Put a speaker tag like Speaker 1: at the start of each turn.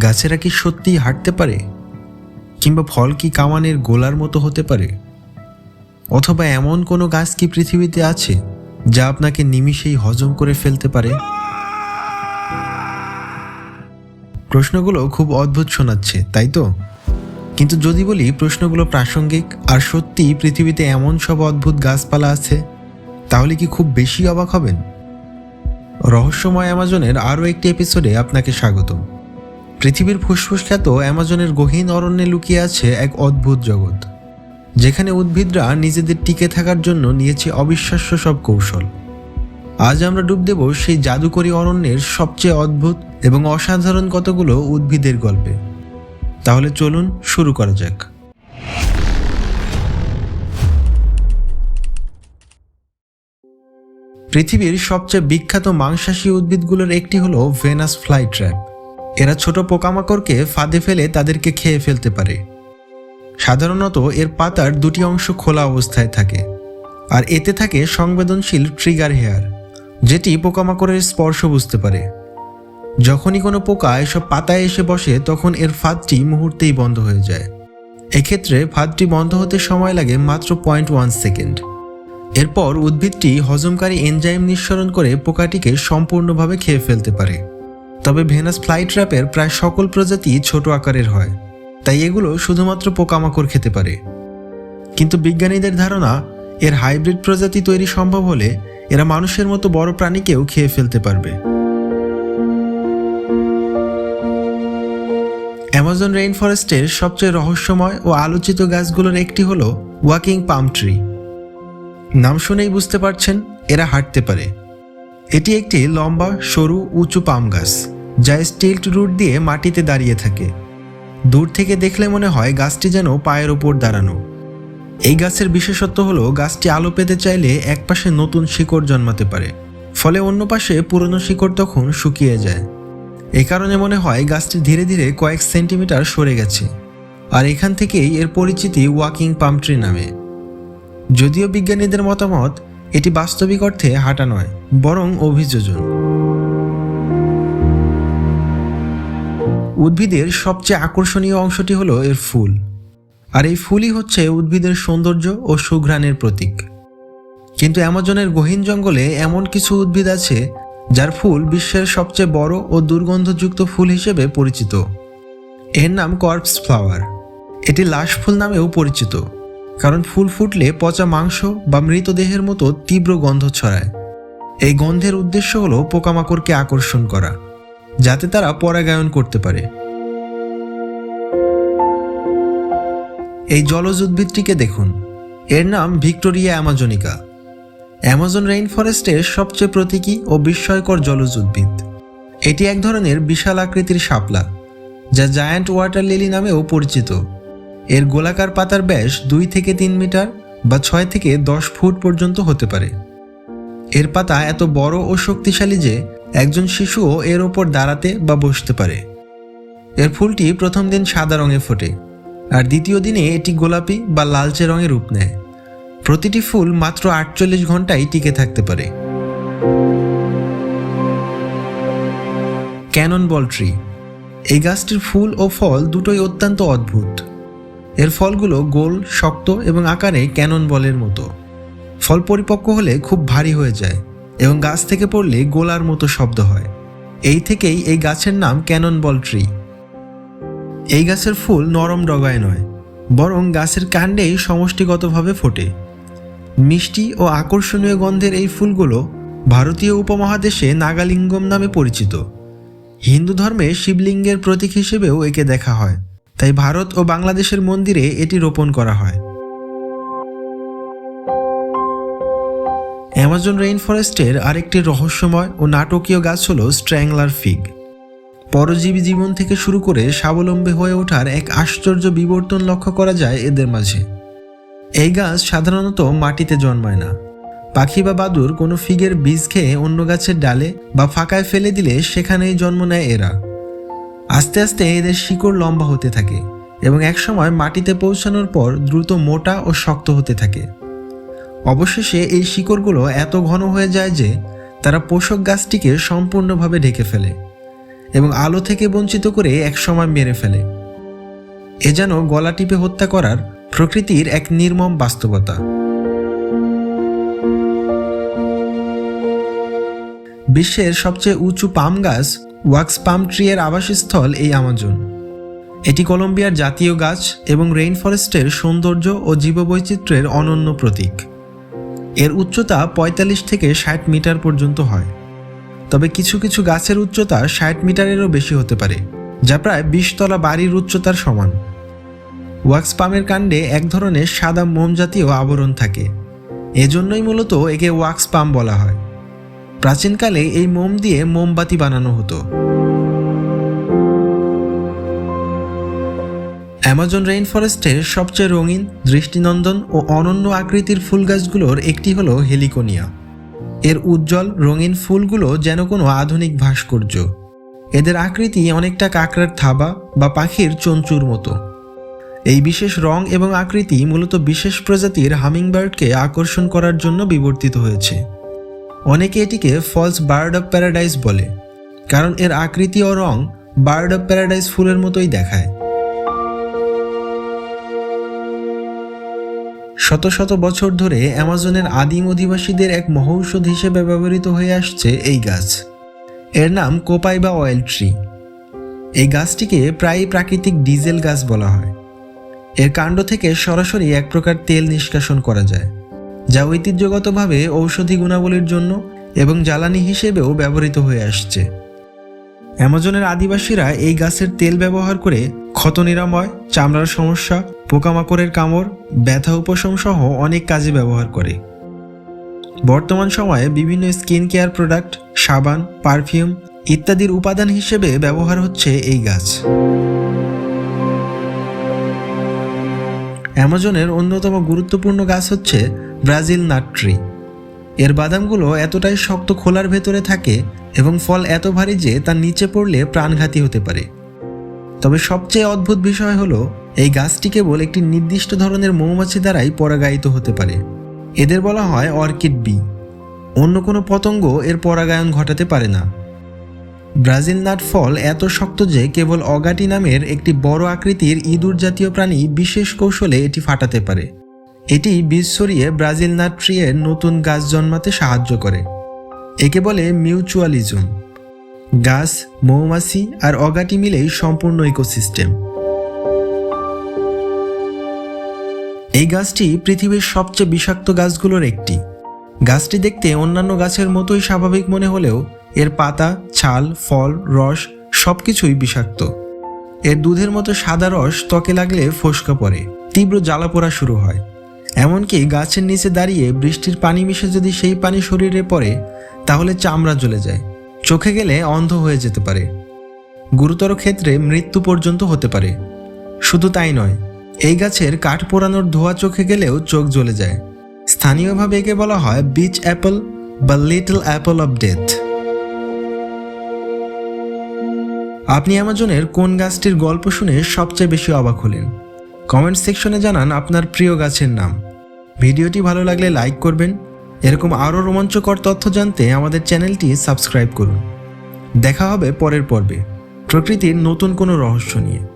Speaker 1: গাছেরা কি সত্যিই হাঁটতে পারে? কিংবা ফল কি কামানের গোলার মতো হতে পারে? অথবা এমন কোনো গাছ কি পৃথিবীতে আছে, যা আপনাকে নিমিষেই হজম করে ফেলতে পারে? প্রশ্নগুলো খুব অদ্ভুত শোনাচ্ছে, তাই তো? কিন্তু যদি বলি প্রশ্নগুলো প্রাসঙ্গিক আর সত্যি পৃথিবীতে এমন সব অদ্ভুত গাছপালা আছে, তাহলে কি খুব বেশি অবাক হবেন? রহস্যময় অ্যামাজনের আরও একটি এপিসোডে আপনাকে স্বাগতম। পৃথিবীর ফুসফুস খ্যাত অ্যামাজনের গহীন অরণ্যে লুকিয়ে আছে এক অদ্ভুত জগৎ, যেখানে উদ্ভিদরা নিজেদের টিকে থাকার জন্য নিয়েছে অবিশ্বাস্য সব কৌশল। আজ আমরা ডুব দেব সেই জাদুকরী অরণ্যের সবচেয়ে অদ্ভুত এবং অসাধারণ কতগুলো উদ্ভিদের গল্পে। তাহলে চলুন শুরু করা যাক। পৃথিবীর সবচেয়ে বিখ্যাত মাংসাশী উদ্ভিদগুলোর একটি হলো ভেনাস ফ্লাই ট্র্যাপ এরা ছোট পোকামাকড়কে ফাঁদে ফেলে তাদেরকে খেয়ে ফেলতে পারে। সাধারণত এর পাতার দুটি অংশ খোলা অবস্থায় থাকে, আর এতে থাকে সংবেদনশীল ট্রিগার হেয়ার, যেটি পোকামাকড়ের স্পর্শ বুঝতে পারে। যখনই কোনো পোকা এসব পাতায় এসে বসে, তখন এর ফাঁদটি মুহূর্তেই বন্ধ হয়ে যায়। এক্ষেত্রে ফাঁদটি বন্ধ হতে সময় লাগে মাত্র পয়েন্ট ওয়ান সেকেন্ড। এরপর উদ্ভিদটি হজমকারী এনজাইম নিঃসরণ করে পোকাটিকে সম্পূর্ণভাবে খেয়ে ফেলতে পারে। তবে ভেনাস ফ্লাই ট্র্যাপের প্রায় সকল প্রজাতি ছোট আকারের হয়। তাই এগুলো শুধুমাত্র পোকামাকড় খেতে পারে। কিন্তু বিজ্ঞানীদের ধারণা, এর হাইব্রিড প্রজাতি তৈরি সম্ভব হলে এরা মানুষের মতো বড় প্রাণীকেও খেয়ে ফেলতে পারবে। অ্যামাজন রেইন ফরেস্টের সবচেয়ে রহস্যময় ও আলোচিত গাছগুলোর একটি হলো ওয়াকিং পাম ট্রি। নাম শুনেই বুঝতে পারছেন, এরা হাঁটতে পারে। এটি একটি লম্বা, সরু, উঁচু পাম গাছ যা স্টিল্ট রুট দিয়ে মাটিতে দাঁড়িয়ে থাকে। দূর থেকে দেখলে মনে হয় গাছটি যেন পায়ের ওপর দাঁড়ানো। এই গাছের বিশেষত্ব হলো, গাছটি আলো পেতে চাইলে একপাশে নতুন শিকড় জন্মাতে পারে, ফলে অন্য পাশে পুরনো শিকড় তখন শুকিয়ে যায়। এ কারণে মনে হয় গাছটি ধীরে ধীরে কয়েক সেন্টিমিটার সরে গেছে। আর এখান থেকেই এর পরিচিতি ওয়াকিং পাম ট্রি নামে। যদিও বিজ্ঞানীদের মতামত, এটি বাস্তবিক অর্থে হাঁটা নয়। বরং অভিযোজন। উদ্ভিদের সবচেয়ে আকর্ষণীয় অংশটি হলো এর ফুল। আর এই ফুলই হচ্ছে উদ্ভিদের সৌন্দর্য ও সুঘ্রাণের প্রতীক। কিন্তু অ্যামাজনের গহীন জঙ্গলে এমন কিছু উদ্ভিদ আছে, যার ফুল বিশ্বের সবচেয়ে বড় ও দুর্গন্ধযুক্ত ফুল হিসেবে পরিচিত। এর নাম কর্পস ফ্লাওয়ার। এটি লাশ ফুল নামেও পরিচিত, কারণ ফুল ফুটলে পচা মাংস বা মৃতদেহের মতো তীব্র গন্ধ ছড়ায়। এই গন্ধের উদ্দেশ্য হলো পোকামাকড়কে আকর্ষণ করা, যাতে তারা পরাগায়ন করতে পারে। এই জলজ উদ্ভিদটিকে দেখুন। এর নাম ভিক্টোরিয়া অ্যামাজনিকা। অ্যামাজন রেইন ফরেস্টের সবচেয়ে প্রতীকী ও বিস্ময়কর জলজ উদ্ভিদ। এটি এক ধরনের বিশাল আকৃতির শাপলা, যা জায়ান্ট ওয়াটার লিলি নামেও পরিচিত। এর গোলাকার পাতার ব্যাস দুই থেকে তিন মিটার বা ছয় থেকে দশ ফুট পর্যন্ত হতে পারে। এর পাতা এত বড় ও শক্তিশালী যে একজন শিশুও এর ওপর দাঁড়াতে বা বসতে পারে। এর ফুলটি প্রথম দিন সাদা রঙে ফোটে, আর দ্বিতীয় দিনে এটি গোলাপি বা লালচে রঙের রূপ নেয়। প্রতিটি ফুল মাত্র আটচল্লিশ ঘন্টায় টিকে থাকতে পারে। Cannon ball tree. এই গাছটির ফুল ও ফল দুটোই অত্যন্ত অদ্ভুত। এর ফলগুলো গোল, শক্ত এবং আকারে ক্যানন বলের মতো। ফল পরিপক্ক হলে খুব ভারী হয়ে যায় এবং গাছ থেকে পড়লে গোলার মতো শব্দ হয়। এই থেকেই এই গাছের নাম ক্যানন বল ট্রি। এই গাছের ফুল নরম ডগায় নয়, বরং গাছের কাণ্ডেই সমষ্টিগতভাবে ফোটে। মিষ্টি ও আকর্ষণীয় গন্ধের এই ফুলগুলো ভারতীয় উপমহাদেশে নাগালিঙ্গম নামে পরিচিত। হিন্দু ধর্মে শিবলিঙ্গের প্রতীক হিসেবেও একে দেখা হয়, তাই ভারত ও বাংলাদেশের মন্দিরে এটি রোপণ করা হয়। অ্যামাজন রেইন ফরেস্টের আরেকটি রহস্যময় ও নাটকীয় গাছ হল স্ট্র্যাংলার ফিগ। পরজীবী জীবন থেকে শুরু করে স্বাবলম্বী হয়ে ওঠার এক আশ্চর্য বিবর্তন লক্ষ্য করা যায় এদের মাঝে। এই গাছ সাধারণত মাটিতে জন্মায় না। পাখি বা বাদুর কোনো ফিগের বীজ খেয়ে অন্য গাছের ডালে বা ফাঁকায় ফেলে দিলে সেখানেই জন্ম নেয় এরা। আস্তে আস্তে এদের শিকড় লম্বা হতে থাকে এবং একসময় মাটিতে পৌঁছানোর পর দ্রুত মোটা ও শক্ত হতে থাকে। অবশেষে এই শিকড়গুলো এত ঘন হয়ে যায় যে তারা পোষক গাছটিকে সম্পূর্ণভাবে ঢেকে ফেলে এবং আলো থেকে বঞ্চিত করে একসময় মেরে ফেলে। এ যেন গলা টিপে হত্যা করার প্রকৃতির এক নির্মম বাস্তবতা। বিশ্বের সবচেয়ে উঁচু পাম গাছ ওয়াক্স পাম ট্রি এর আবাসস্থল এই আমাজন। এটি কলম্বিয়ার জাতীয় গাছ এবং রেইন ফরেস্টের সৌন্দর্য ও জীববৈচিত্র্যের অনন্য প্রতীক। এর উচ্চতা ৪৫ থেকে ষাট মিটার পর্যন্ত হয়। তবে কিছু কিছু গাছের উচ্চতা ষাট মিটারেরও বেশি হতে পারে, যা প্রায় বিশতলা বাড়ির উচ্চতার সমান। ওয়াক্স পামের কাণ্ডে এক ধরনের সাদা মোম জাতীয় আবরণ থাকে। এজন্যই মূলত একে ওয়াক্স পাম বলা হয়। প্রাচীনকালে এই মোম দিয়ে মোমবাতি বানানো হতো। অ্যামাজন রেইন ফরেস্টের সবচেয়ে রঙিন, দৃষ্টিনন্দন ও অনন্য আকৃতির ফুল গাছগুলোর একটি হলো হেলিকোনিয়া। এর উজ্জ্বল, রঙিন ফুলগুলো যেন কোনো আধুনিক ভাস্কর্য। এদের আকৃতি অনেকটা কাঁকড়ার থাবা বা পাখির চঞ্চুর মতো। এই বিশেষ রং এবং আকৃতি মূলত বিশেষ প্রজাতির হামিংবার্ডকে আকর্ষণ করার জন্য বিবর্তিত হয়েছে। অনেকে এটিকে ফলস বার্ড অফ প্যারাডাইস বলে, কারণ এর আকৃতি ও রং বার্ড অফ প্যারাডাইস ফুলের মতোই দেখায়। শত শত বছর ধরে অ্যামাজনের আদিম অধিবাসীদের এক মহৌষধ হিসেবে ব্যবহৃত হয়ে আসছে এই গাছ। এর নাম কোপাই বা অয়েল ট্রি। এই গাছটিকে প্রায়ই প্রাকৃতিক ডিজেল গাছ বলা হয়। এর কাণ্ড থেকে সরাসরি এক প্রকার তেল নিষ্কাশন করা যায়, যা ঐতিহ্যগতভাবে ঔষধি গুণাবলীর জন্য এবং জ্বালানি হিসেবেও ব্যবহৃত হয়ে আসছে। অ্যামাজনের আদিবাসীরা এই গাছের তেল ব্যবহার করে ক্ষত নিরাময়, চামড়ার সমস্যা, পোকামাকড়ের কামড়, ব্যথা উপশম সহ অনেক কাজে ব্যবহার করে। বর্তমান সময়ে বিভিন্ন স্কিন কেয়ার প্রোডাক্ট, সাবান, পারফিউম ইত্যাদির উপাদান হিসেবে ব্যবহার হচ্ছে এই গাছ। অ্যামাজনের অন্যতম গুরুত্বপূর্ণ গাছ হচ্ছে ব্রাজিল নাট ট্রি। এর বাদামগুলো এতটাই শক্ত খোলার ভেতরে থাকে এবং ফল এত ভারী যে তার নিচে পড়লে প্রাণঘাতী হতে পারে। তবে সবচেয়ে অদ্ভুত বিষয় হলো, এই গাছটি কেবল একটি নির্দিষ্ট ধরনের মৌমাছি দ্বারাই পরাগায়িত হতে পারে। এদের বলা হয় অর্কিড বি। অন্য কোনো পতঙ্গ এর পরাগায়ন ঘটাতে পারে না। ব্রাজিল নাট ফল এত শক্ত যে কেবল অগাটি নামের একটি বড় আকৃতির ইঁদুর জাতীয় প্রাণী বিশেষ কৌশলে এটি ফাটাতে পারে। এটি বীজ সরিয়ে ব্রাজিল নাট ট্রিয়ের নতুন গাছ জন্মাতে সাহায্য করে। একে বলে মিউচুয়ালিজম। গাছ, মৌমাছি আর অগাটি মিলেই সম্পূর্ণ ইকোসিস্টেম। এই গাছটি পৃথিবীর সবচেয়ে বিষাক্ত গাছগুলোর একটি। গাছটি দেখতে অন্যান্য গাছের মতোই স্বাভাবিক মনে হলেও এর পাতা, ছাল, ফল, রস সবকিছুই বিষাক্ত। এর দুধের মতো সাদা রস ত্বকে লাগলে ফোসকা পড়ে, তীব্র জ্বালা পোড়া শুরু হয়। এমনকি গাছের নিচে দাঁড়িয়ে বৃষ্টির পানি মিশে যদি সেই পানি শরীরে পড়ে, তাহলে চামড়া জ্বলে যায়। চোখে গেলে অন্ধ হয়ে যেতে পারে। গুরুতর ক্ষেত্রে মৃত্যু পর্যন্ত হতে পারে। শুধু তাই নয়, এই গাছের কাঠ পোড়ানোর ধোয়া চোখে গেলেও চোখ জ্বলে যায়। স্থানীয়ভাবে একে বলা হয় বিচ অ্যাপল বা লিটল অ্যাপল অফ ডেথ আপনি অ্যামাজনের কোন গাছটির গল্প শুনে সবচেয়ে বেশি অবাক হলেন? কমেন্ট সেকশনে জানান আপনার প্রিয় গাছের নাম। ভিডিওটি ভালো লাগলে লাইক করবেন। এরকম আরও রোমাঞ্চকর তথ্য জানতে আমাদের চ্যানেলটি সাবস্ক্রাইব করুন। দেখা হবে পরের পর্বে। প্রকৃতির নতুন কোনো রহস্য নিয়ে।